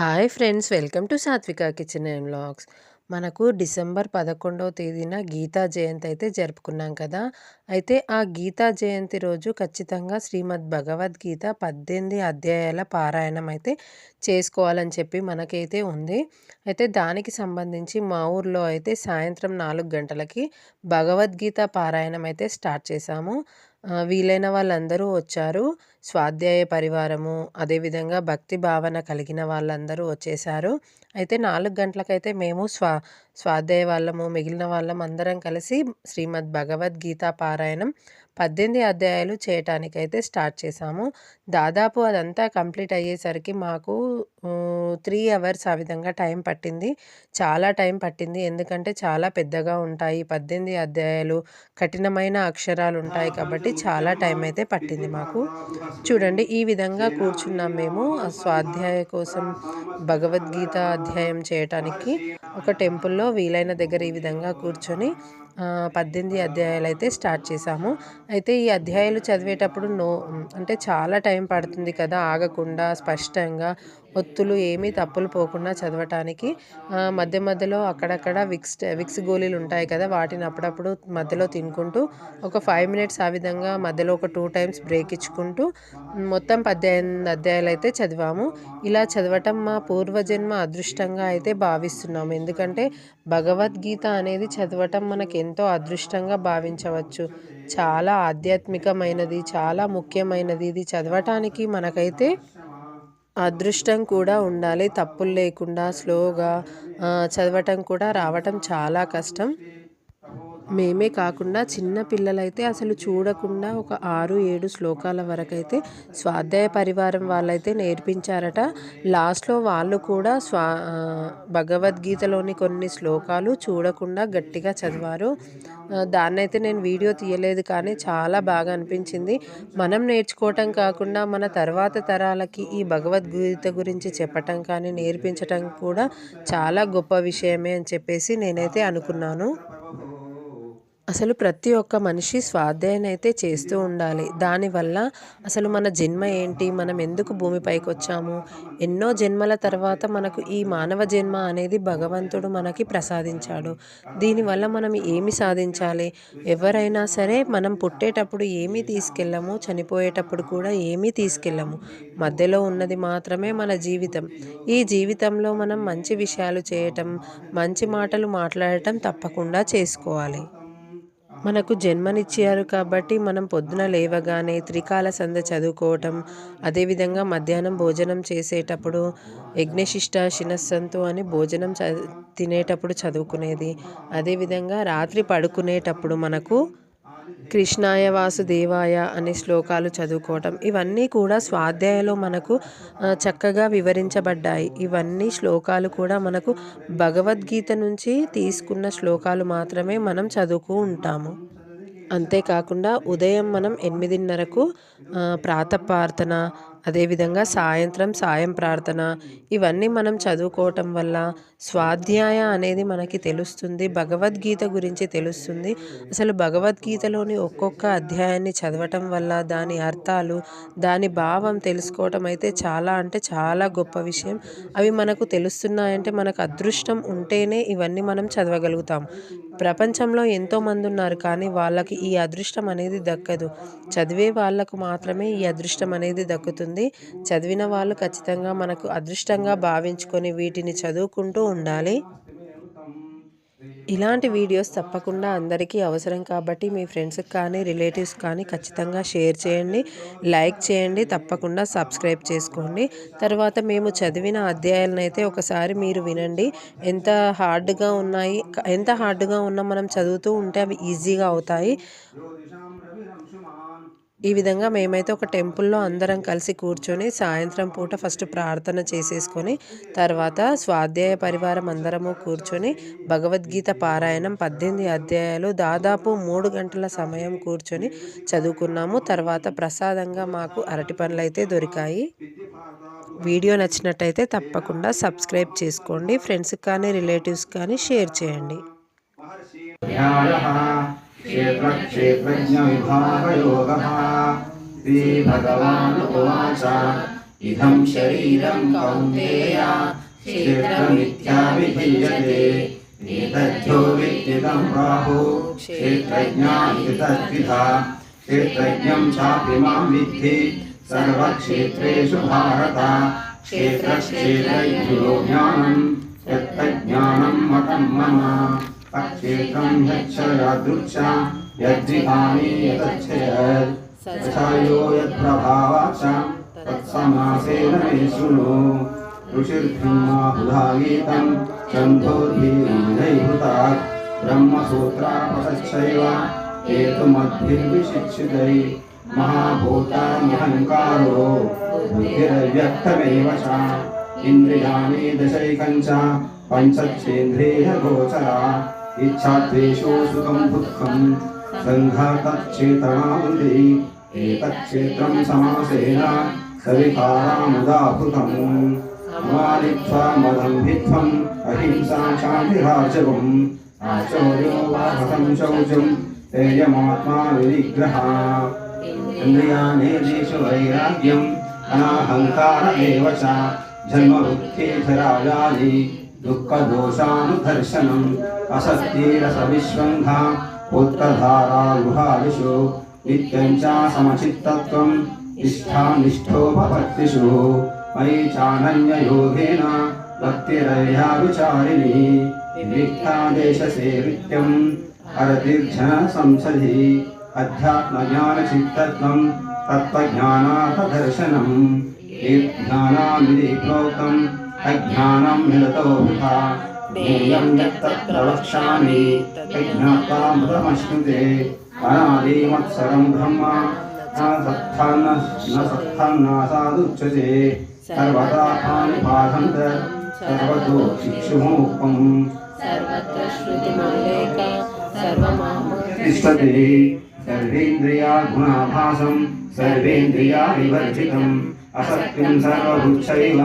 Hi friends welcome to Satvika kitchen and vlogs. మనకు December పదకొండవ తేదీన గీతా జయంతి అయితే జరుపుకున్నాం కదా. అయితే ఆ గీతా జయంతి రోజు ఖచ్చితంగా శ్రీమద్ భగవద్గీత పద్దెనిమిది అధ్యాయాల పారాయణం అయితే చేసుకోవాలని చెప్పి మనకైతే ఉంది. అయితే దానికి సంబంధించి మా ఊర్లో అయితే సాయంత్రం నాలుగు గంటలకి భగవద్గీత పారాయణం అయితే స్టార్ట్ చేశాము. వీలైన వాళ్ళందరూ వచ్చారు. స్వాధ్యాయ పరివారము అదేవిధంగా భక్తి భావన కలిగిన వాళ్ళందరూ వచ్చేసారు అయితే నాలుగు గంటలకైతే మేము స్వా స్వాధ్యాయ వాళ్ళము మిగిలిన వాళ్ళం అందరం కలిసి శ్రీమద్ భగవద్గీత పారాయణం పద్దెనిమిది అధ్యాయాలు చేయటానికైతే స్టార్ట్ చేసాము దాదాపు అదంతా కంప్లీట్ అయ్యేసరికి మాకు త్రీ అవర్స్ ఆ విధంగా టైం పట్టింది. చాలా టైం పట్టింది. ఎందుకంటే చాలా పెద్దగా ఉంటాయి. పద్దెనిమిది అధ్యాయాలు కఠినమైన అక్షరాలు ఉంటాయి కాబట్టి చాలా టైం అయితే పట్టింది మాకు. చూడండి ఈ విధంగా కూర్చున్నాం మేము స్వాధ్యాయ కోసం భగవద్గీత అధ్యాయం చేయటానికి. ఒక టెంపుల్లో వీలైన దగ్గర ఈ విధంగా కూర్చొని పద్దెనిమిది అధ్యాయాలు అయితే స్టార్ట్ చేశాము. అయితే ఈ అధ్యాయాలు చదివేటప్పుడు నో అంటే చాలా టైం పడుతుంది కదా ఆగకుండా స్పష్టంగా ఒత్తులు ఏమీ తప్పులు పోకుండా చదవటానికి మధ్య మధ్యలో అక్కడక్కడ విక్స్ విక్స్ గోళీలు ఉంటాయి కదా వాటిని అప్పుడప్పుడు మధ్యలో తినుకుంటూ ఒక ఫైవ్ మినిట్స్ ఆ విధంగా మధ్యలో ఒక టూ టైమ్స్ బ్రేక్ ఇచ్చుకుంటూ మొత్తం పద్దెనిమిది అధ్యాయాలు అయితే చదివాము. ఇలా చదవటం మా పూర్వజన్మ అదృష్టంగా అయితే భావిస్తున్నాము. ఎందుకంటే భగవద్గీత అనేది చదవటం మనకు ఎంతో అదృష్టంగా భావించవచ్చు. చాలా ఆధ్యాత్మికమైనది చాలా ముఖ్యమైనది. ఇది చదవటానికి మనకైతే అదృష్టం కూడా ఉండాలి. తప్పులు లేకుండా స్లోగా చదవటం కూడా రావటం చాలా కష్టం. మేమే కాకుండా చిన్న పిల్లలైతే అసలు చూడకుండా ఒక ఆరు ఏడు శ్లోకాల వరకైతే స్వాధ్యాయ పరివారం వాళ్ళైతే నేర్పించారట. లాస్ట్లో వాళ్ళు కూడా స్వా భగవద్గీతలోని కొన్ని శ్లోకాలు చూడకుండా గట్టిగా చదివారు. దాన్నైతే నేను వీడియో తీయలేదు కానీ చాలా బాగా అనిపించింది. మనం నేర్చుకోవటం కాకుండా మన తర్వాత తరాలకి ఈ భగవద్గీత గురించి చెప్పటం కానీ నేర్పించటం కూడా చాలా గొప్ప విషయమే అని చెప్పేసి నేనైతే అనుకున్నాను. అసలు ప్రతి ఒక్క మనిషి స్వాధ్యాయం అయితే చేస్తూ ఉండాలి. దానివల్ల అసలు మన జన్మ ఏంటి? మనం ఎందుకు భూమిపైకి వచ్చాము ఎన్నో జన్మల తర్వాత మనకు ఈ మానవ జన్మ అనేది భగవంతుడు మనకి ప్రసాదించాడు. దీనివల్ల మనం ఏమి సాధించాలి? ఎవరైనా సరే మనం పుట్టేటప్పుడు ఏమీ తీసుకెళ్ళము? చనిపోయేటప్పుడు కూడా ఏమీ తీసుకెళ్ళము? మధ్యలో ఉన్నది మాత్రమే మన జీవితం. ఈ జీవితంలో మనం మంచి విషయాలు చేయటం మంచి మాటలు మాట్లాడటం తప్పకుండా చేసుకోవాలి. మనకు జన్మనిచ్చారు కాబట్టి మనం పొద్దున లేవగానే త్రికాల సంద చదువుకోవటం అదేవిధంగా మధ్యాహ్నం భోజనం చేసేటప్పుడు యజ్ఞశిష్ట శినస్సంతు అని భోజనం చ తినేటప్పుడు చదువుకునేది. అదేవిధంగా రాత్రి పడుకునేటప్పుడు మనకు కృష్ణాయ వాసుదేవాయ అనే శ్లోకాలు చదువుకోవటం. ఇవన్నీ కూడా స్వాధ్యాయలో మనకు చక్కగా వివరించబడ్డాయి. ఇవన్నీ శ్లోకాలు కూడా మనకు భగవద్గీత నుంచి తీసుకున్న శ్లోకాలు మాత్రమే మనం చదువుతూ ఉంటాము. అంతేకాకుండా ఉదయం మనం ఎనిమిదిన్నరకు ప్రాతపార్థన అదేవిధంగా సాయంత్రం సాయం ప్రార్థన ఇవన్నీ మనం చదువుకోవటం వల్ల స్వాధ్యాయ అనేది మనకి తెలుస్తుంది భగవద్గీత గురించి తెలుస్తుంది. అసలు భగవద్గీతలోని ఒక్కొక్క అధ్యాయాన్ని చదవటం వల్ల దాని అర్థాలు దాని భావం తెలుసుకోవటం అయితే చాలా అంటే చాలా గొప్ప విషయం. అవి మనకు తెలుస్తున్నాయంటే మనకు అదృష్టం ఉంటేనే ఇవన్నీ మనం చదవగలుగుతాం. ప్రపంచంలో ఎంతోమంది ఉన్నారు కానీ వాళ్ళకి ఈ అదృష్టం అనేది దక్కదు. చదివే వాళ్ళకు మాత్రమే ఈ అదృష్టం అనేది దక్కుతుంది. చదివిన వాళ్ళు ఖచ్చితంగా మనకు అదృష్టంగా భావించుకొని వీటిని చదువుకుంటూ ఉండాలి. ఇలాంటి వీడియోస్ తప్పకుండా అందరికీ అవసరం కాబట్టి మీ ఫ్రెండ్స్కి కానీ రిలేటివ్స్ కానీ ఖచ్చితంగా షేర్ చేయండి. లైక్ చేయండి. తప్పకుండా సబ్స్క్రైబ్ చేసుకోండి. తర్వాత మేము చదివిన అధ్యాయాలను అయితే ఒకసారి మీరు వినండి. ఎంత హార్డ్గా ఉన్నాయి ఎంత హార్డ్గా ఉన్నా మనం చదువుతూ ఉంటే అవి ఈజీగా అవుతాయి. ఈ విధంగా మేమైతే ఒక టెంపుల్లో అందరం కలిసి కూర్చొని సాయంత్రం పూట ఫస్ట్ ప్రార్థన చేసేసుకొని తర్వాత స్వాధ్యాయ పరివారం అందరము కూర్చొని భగవద్గీత పారాయణం పద్దెనిమిది అధ్యాయాలు దాదాపు మూడు గంటల సమయం కూర్చొని చదువుకున్నాము. తర్వాత ప్రసాదంగా మాకు అరటి పనులు అయితే దొరికాయి. వీడియో నచ్చినట్టయితే తప్పకుండా సబ్స్క్రైబ్ చేసుకోండి. ఫ్రెండ్స్కి కానీ రిలేటివ్స్ కానీ షేర్ చేయండి. क्षेत्रक्षेत्रज्ञविभागयोगः श्रीभगवानुवाच इदं शरीरं कौन्तेय क्षेत्रमित्याभिधीयते एतद्यो विद्युतं राहु क्षेत्रज्ञा इति तद्विधा क्षेत्रज्ञं चापि मां विद्धि सर्वक्षेत्रेषु भारत क्षेत्रक्षेत्रज्ञो ज्ञानं यत्तज्ज्ञानं मतं मम अक्षेत्रं यच्छयादृक्षा यद्विधानि यतच्छेत् तथायो यत्प्रभावाच तत्समासेन मे शृणु। ऋषिर्भिन्नाहुधागीतं छन्दोर्भिर्नैभृतात् ब्रह्मसूत्रापतश्चैव हेतुमद्भिर्विशिक्षितै। महाभूतान्यहङ्कारो, बुद्धिरव्यक्तमेव च। इन्द्रियाणि दशैकञ्च पञ्चक्षेन्द्रियगोचरा ఇచ్ఛాద్వేషో సుఖం దుఃఖం సంఘాతక్షేత్రమాంది ఏతక్షేత్రం సమాసేన సవికారాముదాహృతం అమానిత్వా మదంభిత్వం అహింసా శాంతిరాజవం ఆచౌర్యో వాహతం శౌచం తేయమాత్మా వినిగ్రహ ఇంద్రియాణేషు వైరాగ్యం అనాహంకార ఏవ జన్మవృత్తి ధరాజాలి దుఃఖదోషానుదర్శనం असक्तिरसविश्वङ्घा पुत्रधारा गुहादिषु नित्यं च समचित्तत्वम् इष्ठानिष्ठोपपत्तिषु मयि चानन्ययोगेन भक्तिरया विचारिणी विविक्तादेशसेवित्यम् हरतिर्जनसंसदि अध्यात्मज्ञानचित्तत्वम् तत्त्वज्ञानार्थदर्शनम् ज्ञानामिति प्रोक्तम् अज्ञानं मिलतो वृथा ज्ञेयं यत्तत्र वक्ष्यामि तज्ज्ञात्वा मृतमश्नुते अनादिमत्सरं ब्रह्म न सत्थान्न न सत्थान्नासादुच्यते सर्वदा पाणिपाठन्त सर्वतो शिक्षुमुक्तम् सर्वत्र श्रुतिमल्लेख सर्वमामोदितं तिष्ठति सर्वेन्द्रिया गुणाभासं सर्वेन्द्रिया विवर्जितम् असत्यं सर्वभुक्षैव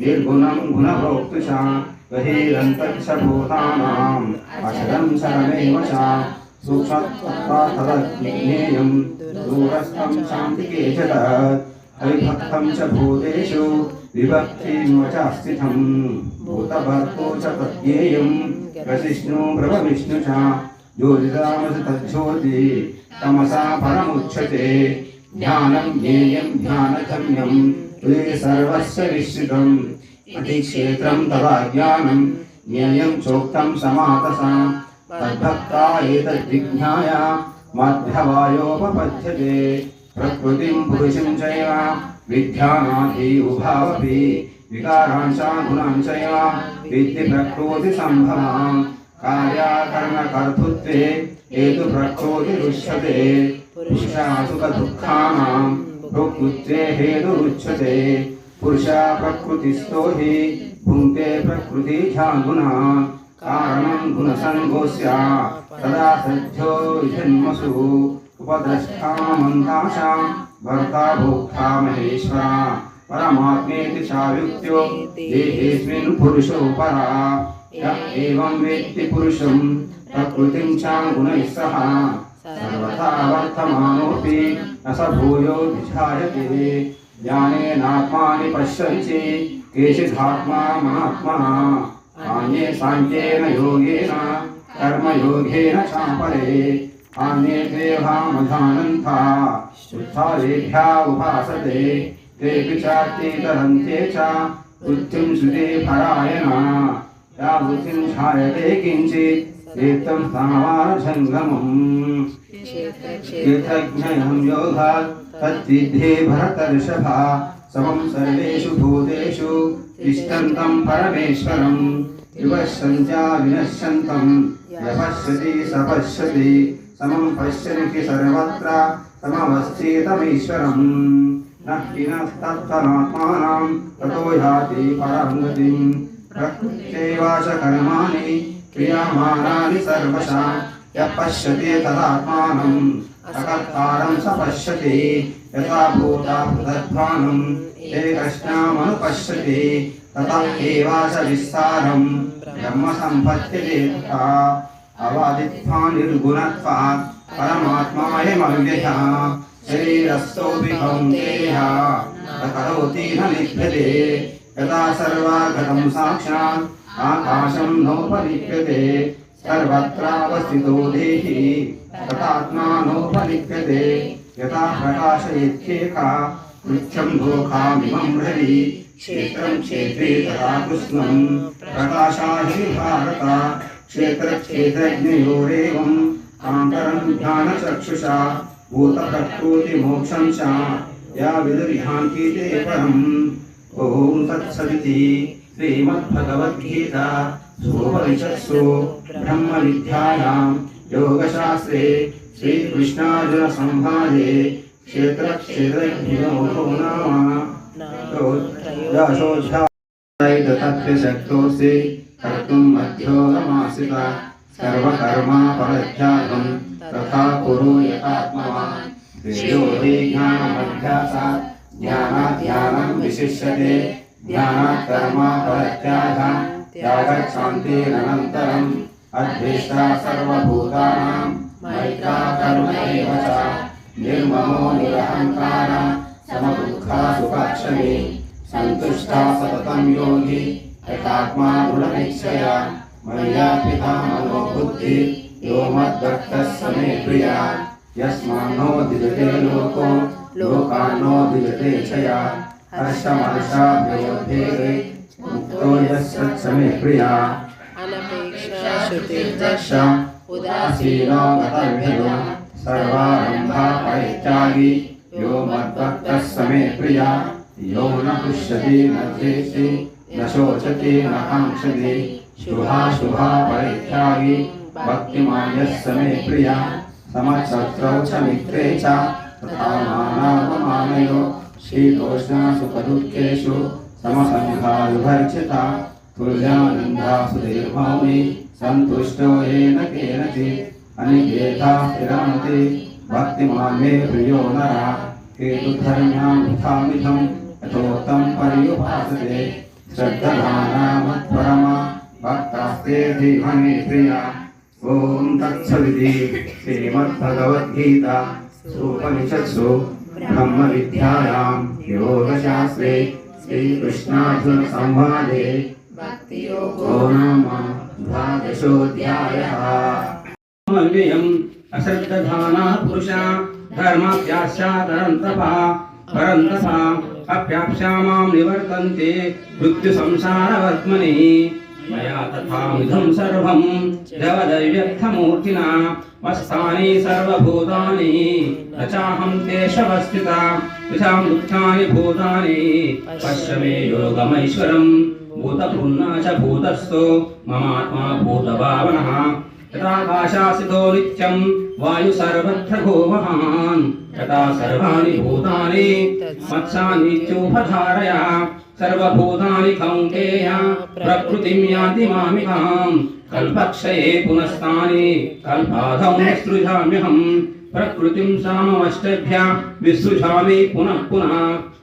निर्गुणं गुणभोक्तुषा बहिरन्तच्च भूतानाम् अचलं चरमेव च सूक्ष्मत्वार्थज्ञेयं दूरस्थं शान्तिके च तत् अविभक्तं च भूतेषु विभक्तिं च स्थितं भूतभर्तो च तज्ञेयं प्रसिष्णु ब्रह्मविष्णु च ज्योतिरामसि तज्ज्योति तमसा परमुच्यते ध्यानं ज्ञेयं ध्यानगम्यं त्वे सर्वस्य विश्रितम् अतिक्षेत्रम् तदाज्ञानम् ज्ञेयम् चोक्तम् समातसा। तद्भक्ता एतद्विज्ञाय मध्यवायोपपद्यते। प्रकृतिम् पुरुषम् चैव उभावपि। विद्धि प्रकृति सम्भवान्। कार्याकरणकर्तृत्वे हेतु प्रकृतिरुच्यते पुरुषासुखदुःखानाम् हेतुरुच्यते पुरुषा प्रकृतिस्थो हि भुङ्क्ते प्रकृतिजा गुणा कारणं गुणसङ्गोऽस्य तदा सद्यो जन्मसु उपद्रष्टामन्ताशां भर्ता भोक्ता महेश्वरा परमात्मेति चायुक्त्यो देहेऽस्मिन् पुरुषो परा य एवं वेत्ति पुरुषं प्रकृतिं च गुणैः सह सर्वथा वर्तमानोऽपि न स भूयो विजायते ज्ञानेनात्मानि पश्यन्ति, केचिदात्मा महात्मना। अन्ये साङ्ख्येन योगेन, कर्मयोगेन चापरे। अन्ये देवामधानन्ता शुद्धादेभ्या उपासते। तेऽपि चातीतरन्ते च, बुद्धिं श्रुते परायणा या बुद्धिं छायते किञ्चित् एतं स्थावारजङ्गमम् क्षेत्रज्ञयं योगात् तद्विद्धे भरतर्षभा। समं सर्वेषु भूतेषु तिष्ठन्तं परमेश्वरम्। विपश्यन्त्या विनश्यन्तं यपश्यति पश्यति समं पश्यन् हि सर्वत्र, समवस्थितमीश्वरम्। न हिनस्तत्त्वनात्मानां ततो याति परां गतिम्। प्रकृत्यैवाच कर्माणि क्रियमाणानि सर्वशा यः पश्यति तदात्मानम् अकर्तारं स पश्यति यथा भूता पृथग्भानम् एकश्नामनुपश्यति तथा एवाच विस्तारं ब्रह्म सम्पद्यते तथा अवादित्वानिर्गुणत्वात् परमात्मायमव्ययः शरीरस्थोऽपि कौन्तेयः करोति न लिप्यते यथा सर्वागतं साक्षात् आकाशं नोपलिप्यते सर्वत्रावस्थितो देहि तथात्मा नोपलिप्यते, यथा प्रकाशयत्येका। नित्यं लोकामिमं हरि, क्षेत्रं क्षेत्रे तथा कृष्णं। प्रकाशाहि भारत क्षेत्रक्षेत्रज्ञयोरेवम् आन्तरं ज्ञानचक्षुषा, भूतप्रकृतिमोक्षं च या विदुर्यान्ति ते परम्। ॐ तत्सदिति श्रीमद्भगवद्गीता सोपनिषत्सु ब्रह्मविद्यायाम् योगशास्त्रे श्रीकृष्णार्जुनसंवादे क्षेत्रक्षेत्रज्ञो नाम दशोऽध्यायतत्त्वशक्तोऽसि कर्तुम् सर्वकर्मापरध्यागम् तथा कुरु यथात्मवान् विशिष्यते। कर्मा त्यागच्छान्तिरनन्तरम् अद्वेष्टा सर्वभूतानां मैत्रा कर्म एव च, निर्ममो निरहङ्कार समदुःखा सुखक्षमे, सन्तुष्टा सततं योगी यथात्मा दृढनिश्चया मय्यार्पिता मनो बुद्धि, यो मद्भक्तः स प्रिया, यस्मान्नो दिजते लोको, लोकान्नो दिजते च हर्षमाशाभ्योद्वेगे यो मद्भक्तः समे प्रिया यो न पुष्यति न द्वेषि न शोचति न काङ्क्षति। शुभाशुभा परित्यागी भक्तिमान् यः समे प्रिया समशत्रौ च मित्रे च। तथा मानापमानयो। मानावमानयो शीतोष्णासुखदुःखेषु समसङ्घाविभर्जिता तुल्यानन्दा सुधीर्भावि सन्तुष्टो येन केनचित् अनिकेता स्थिरामति भक्तिमान् मे प्रियो नरः हेतुधर्म्यामिथामिथं यथोक्तं पर्युपासते श्रद्धधानामत्परमा भक्तास्ते धीमहि प्रिया ॐ तत्सदिति श्रीमद्भगवद्गीता सूपनिषत्सु ब्रह्मविद्यायां योगशास्त्रे श्रीकृष्णार्जुनसंवादे भक्तियोगो नाम द्वादशोऽध्यायः। व्ययम् अश्रद्धधाना पुरुषा धर्माभ्याश्चादरन्तपा परन्तपा अप्याप्स्यामां निवर्तन्ते मृत्युसंसारवर्त्मनि। मया तथा मिथं सर्वं जगदैव्यर्थमूर्तिना वस्थानि सर्वभूतानि न चाहं तेष्वस्थिता यथां दुःखानि भूतानि पश्य मे योगमैश्वरम् भूतभृन्ना च भूतस्थो ममात्मा भूतभावनः यथाकाशासितो नित्यं वायु सर्वत्र भो महान् सर्वाणि भूतानि मत्सान्नित्योपधारया सर्वभूतानि कौन्तेय प्रकृतिं याति मामिकाम्। कल्पक्षये पुनस्तानि कल्पाधौ सृजाम्यहम्। प्रकृतिं सामवष्टभ्य विसृजामि पुनः पुनः।